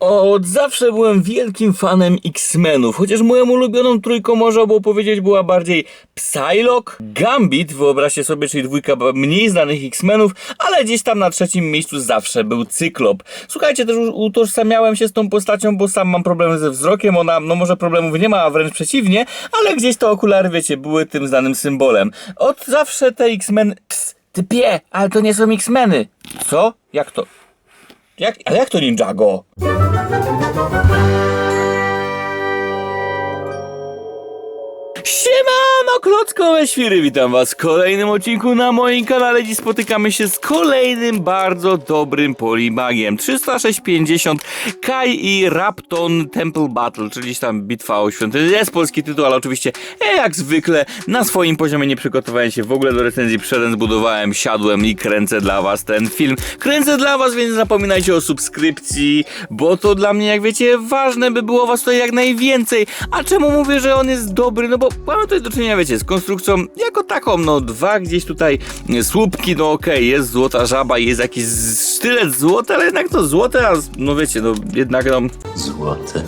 Od zawsze byłem wielkim fanem X-Menów, chociaż moją ulubioną trójką można było powiedzieć była bardziej Psylocke, Gambit, wyobraźcie sobie, czyli dwójka mniej znanych X-Menów, ale gdzieś tam na trzecim miejscu zawsze był Cyklop. Słuchajcie, też utożsamiałem się z tą postacią, bo sam mam problemy ze wzrokiem, ona, no może problemów nie ma, a wręcz przeciwnie, ale gdzieś te okulary, wiecie, były tym znanym symbolem. Od zawsze te X-Men... Ps, typie, ale to nie są X-Meny. Co? Jak to? Jak, ale jak to Ninjago? Siemano, klockowe świry, witam was w kolejnym odcinku na moim kanale. Dziś spotykamy się z kolejnym bardzo dobrym polimagiem. 30650 Kai i Rapton Temple Battle, czyli tam bitwa o świątynię. Jest polski tytuł, ale oczywiście e, jak zwykle na swoim poziomie nie przygotowałem się w ogóle do recenzji. Przyszedłem, zbudowałem, siadłem i kręcę dla was ten film. Kręcę dla was, więc nie zapominajcie o subskrypcji, bo to dla mnie, jak wiecie, ważne, by było was tutaj jak najwięcej. A czemu mówię, że on jest dobry? No bo mamy tutaj do czynienia, wiecie, z konstrukcją jako taką, no dwa gdzieś tutaj słupki, no okej, jest złota żaba, jest jakiś sztylet złoty, ale jednak to złote, a no wiecie, no jednak no... Złote,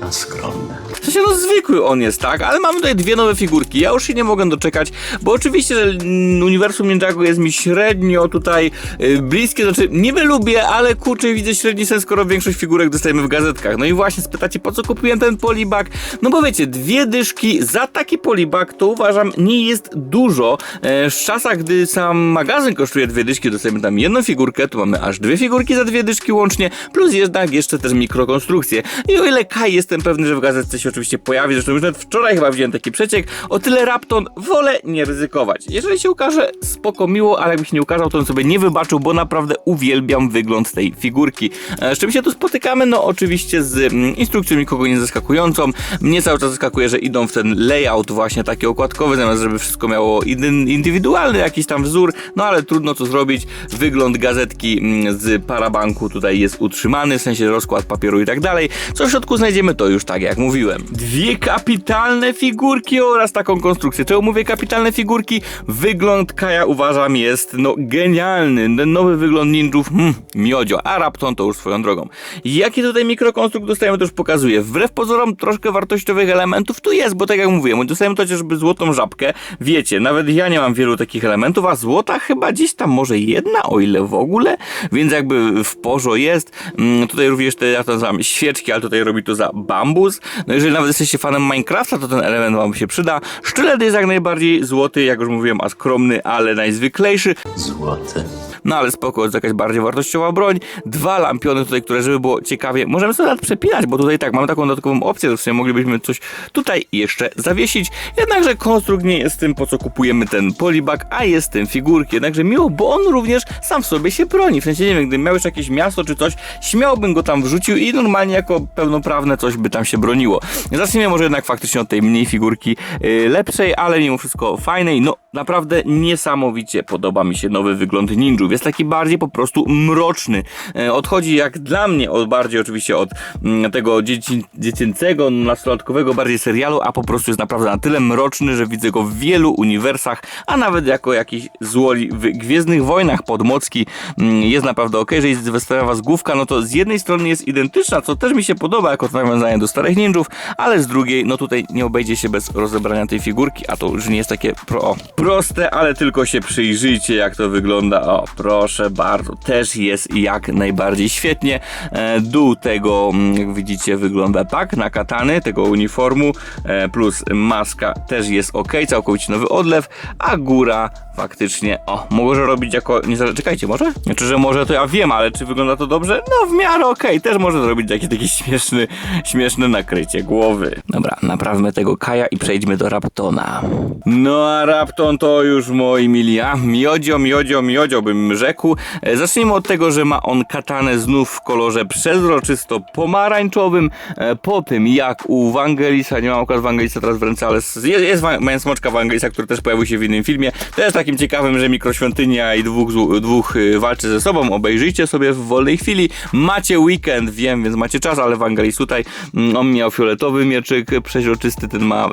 a skromne. W sensie, no zwykły on jest, tak? Ale mamy tutaj dwie nowe figurki. Ja już się nie mogę doczekać, bo oczywiście, że uniwersum Ninjago jest mi średnio tutaj y, bliskie. Znaczy, niby lubię, ale kurczę, widzę średni sens, skoro większość figurek dostajemy w gazetkach. No i właśnie spytacie, po co kupiłem ten polibag? No bo wiecie, dwie dyszki za taki polibag to uważam nie jest dużo. E, w czasach, gdy sam magazyn kosztuje dwie dyszki, dostajemy tam jedną figurkę, tu mamy aż dwie figurki za dwie dyszki łącznie, plus jednak jeszcze też mikrokonstrukcje. I o ile Kai jestem pewny, że w gazetce się oczywiście pojawi, zresztą już nawet wczoraj chyba widziałem taki przeciek, o tyle Rapton wolę nie ryzykować. Jeżeli się ukaże, spoko miło, ale jakby się nie ukazał, to on sobie nie wybaczył, bo naprawdę uwielbiam wygląd tej figurki. E, Z czym się tu spotykamy? No oczywiście z mm, instrukcją nikogo nie zaskakującą. Mnie cały czas zaskakuje, że idą w ten layout właśnie taki okładkowy, zamiast żeby wszystko miało indywidualny jakiś tam wzór, no ale trudno co zrobić. Wygląd gazetki mm, z parabanku tutaj jest utrzymany, w sensie rozkład papieru i tak dalej. Co w środku znajdziemy, to już tak jak mówiłem. Dwie kapitalne figurki oraz taką konstrukcję. Czemu mówię kapitalne figurki? Wygląd Kaja uważam jest no genialny. Ten nowy wygląd ninjów, hmm, miodzio, a Rapton to już swoją drogą. Jaki tutaj mikrokonstrukt dostajemy, to już pokazuję. Wbrew pozorom troszkę wartościowych elementów tu jest, bo tak jak mówiłem, dostajemy to chociażby złotą żabkę. Wiecie, nawet ja nie mam wielu takich elementów, a złota chyba gdzieś tam może jedna, o ile w ogóle, więc jakby w porzo jest. Mm, tutaj również te, ja to nazywam świeczki, ale tutaj robi to za bambus. No jeżeli nawet jesteście fanem Minecrafta, to ten element wam się przyda. Sztylet jest jak najbardziej złoty, jak już mówiłem, a skromny, ale najzwyklejszy. Złote, No ale spoko, jest jakaś bardziej wartościowa broń. Dwa lampiony tutaj, które żeby było ciekawie, możemy sobie nawet przepinać, bo tutaj tak, mamy taką dodatkową opcję, że w sumie moglibyśmy coś tutaj jeszcze zawiesić. Jednakże konstrukt nie jest tym, po co kupujemy ten polibag, a jest tym figurki. Jednakże miło, bo on również sam w sobie się broni. W sensie, nie wiem, gdybym miał jeszcze jakieś miasto czy coś, śmiałbym go tam wrzucił i normalnie jako pełnoprawne coś by tam się broniło. Zacznijmy może jednak faktycznie od tej mniej figurki yy, lepszej, ale mimo wszystko fajnej. No, naprawdę niesamowicie podoba mi się nowy wygląd ninjów. Jest taki bardziej po prostu mroczny. E, Odchodzi jak dla mnie od bardziej oczywiście od mm, tego dzieci, dziecięcego, nastolatkowego bardziej serialu, a po prostu jest naprawdę na tyle mroczny, że widzę go w wielu uniwersach, a nawet jako jakiś złoli w Gwiezdnych Wojnach Podmocki mm, jest naprawdę ok. Jeżeli wystawia was główka, no to z jednej strony jest identyczna, co też mi się podoba jako nawiązanie do starych ninjów, ale z drugiej, no tutaj nie obejdzie się bez rozebrania tej figurki, a to już nie jest takie pro, o, proste, ale tylko się przyjrzyjcie jak to wygląda. O, proszę bardzo, też jest jak najbardziej świetnie. E, dół tego, mm, jak widzicie, wygląda tak na katany, tego uniformu, e, plus maska też jest ok, całkowicie nowy odlew, a góra faktycznie, o, może robić jako, nie czekajcie, może? Znaczy, że może to ja wiem, ale czy wygląda to dobrze? No w miarę okej, też może zrobić jakieś takie śmieszny, śmieszne nakrycie głowy. Dobra, naprawmy tego Kaja i przejdźmy do Raptona. No a Rapton to już moi mili, a miodzio, miodzio, miodzio bym rzekł. E, Zacznijmy od tego, że ma on katanę znów w kolorze przezroczysto pomarańczowym. E, Po tym jak u Wangelisa, nie mam akurat Wangelisa teraz w ręce, ale jest, jest Wa- Mają Smoczka Wangelisa, który też pojawił się w innym filmie. Też takim ciekawym, że mikroświątynia i dwóch, dwóch y, walczy ze sobą. Obejrzyjcie sobie w wolnej chwili. Macie weekend, wiem, więc macie czas, ale Wangelis tutaj, mm, on miał fioletowy mieczyk, przeźroczysty, ten ma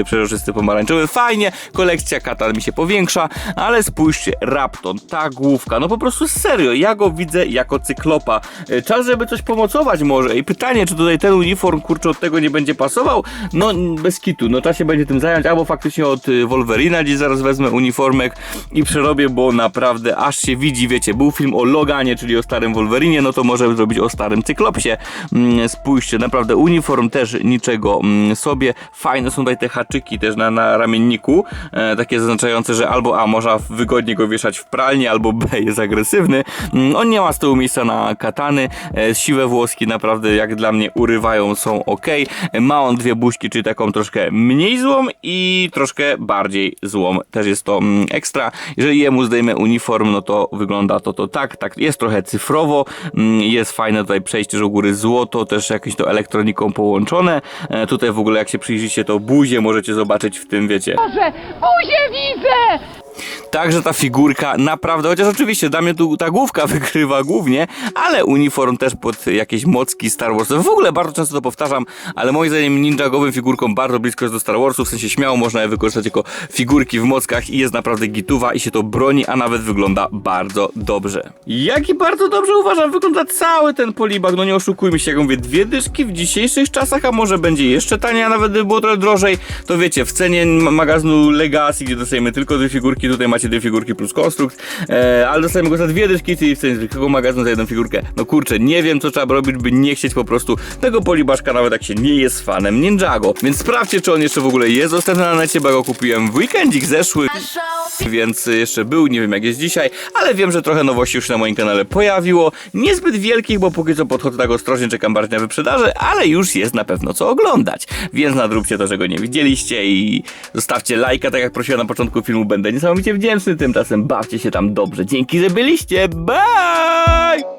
y, przeźroczysty pomarańczowy. Fajnie, kolekcja katan katan mi się powiększa, ale spójrzcie, Rapton, ta główka, no po prostu serio, ja go widzę jako cyklopa. E, Czas, żeby coś pomocować może i pytanie, czy tutaj ten uniform, kurczę, od tego nie będzie pasował? No, bez kitu, no trzeba się będzie tym zająć, albo faktycznie od y, Wolverina, gdzie zaraz wezmę uniformek i przerobię, bo naprawdę aż się widzi, wiecie, był film o Loganie, czyli o starym Wolverinie, no to może zrobić o starym Cyklopsie. Mm, Spójrzcie, naprawdę uniform też niczego mm, sobie. Fajne są tutaj te haczyki też na, na ramienniku, e, takie zaznaczające, że albo A można wygodnie go wieszać w pralni, albo B jest agresywny. Mm, On nie ma z tyłu miejsca na katany, e, siwe włoski naprawdę jak dla mnie urywają, są ok. Ma on dwie buźki, czyli taką troszkę mniej złą i troszkę bardziej złą. Też jest to mm, ekstra. Jeżeli jemu zdejmę uniform, no to wygląda to to tak, tak jest trochę cyfrowo, mm, jest fajne tutaj przejście, że u góry złoto, też jakieś to elektroniką połączone. E, Tutaj w ogóle jak się przyjrzycie to buzie możecie zobaczyć w tym, wiecie, Boże, buzię widzę! Także ta figurka naprawdę, chociaż oczywiście mnie tu ta główka wykrywa głównie, ale uniform też pod jakieś mocki Star Wars. W ogóle bardzo często to powtarzam, ale moim zdaniem ninjagowym figurkom bardzo blisko jest do Star Warsu, w sensie śmiało można je wykorzystać jako figurki w mockach i jest naprawdę gituwa i się to broni, a nawet wygląda bardzo dobrze. Jak i bardzo dobrze uważam, wygląda cały ten polibag, no nie oszukujmy się, jak mówię, dwie dyszki w dzisiejszych czasach, a może będzie jeszcze taniej, a nawet gdyby było trochę drożej, to wiecie, w cenie ma- magazynu Legacy, gdzie dostajemy tylko dwie figurki, tutaj macie dwie figurki plus konstrukt, e, ale dostajemy go za dwie dyszki, czyli w cenie zwykłego magazynu za jedną figurkę. No kurczę, nie wiem co trzeba robić, by nie chcieć po prostu tego polibaszka, nawet jak się nie jest fanem Ninjago. Więc sprawdźcie, czy on jeszcze w ogóle jest dostępny na necie, bo go kupiłem w weekendzik zeszły, więc jeszcze był, nie wiem jak jest dzisiaj, ale wiem, że trochę nowości już na moim kanale pojawiło. Niezbyt wielkich, bo póki co podchodzę tak ostrożnie, czekam bardziej na wyprzedaży, ale już jest na pewno co oglądać. Więc nadróbcie to, że go nie widzieliście i zostawcie lajka, tak jak prosiłem na początku filmu, będę niesamowicie wdzięczny. Tymczasem bawcie się tam dobrze. Dzięki, że byliście. Bye!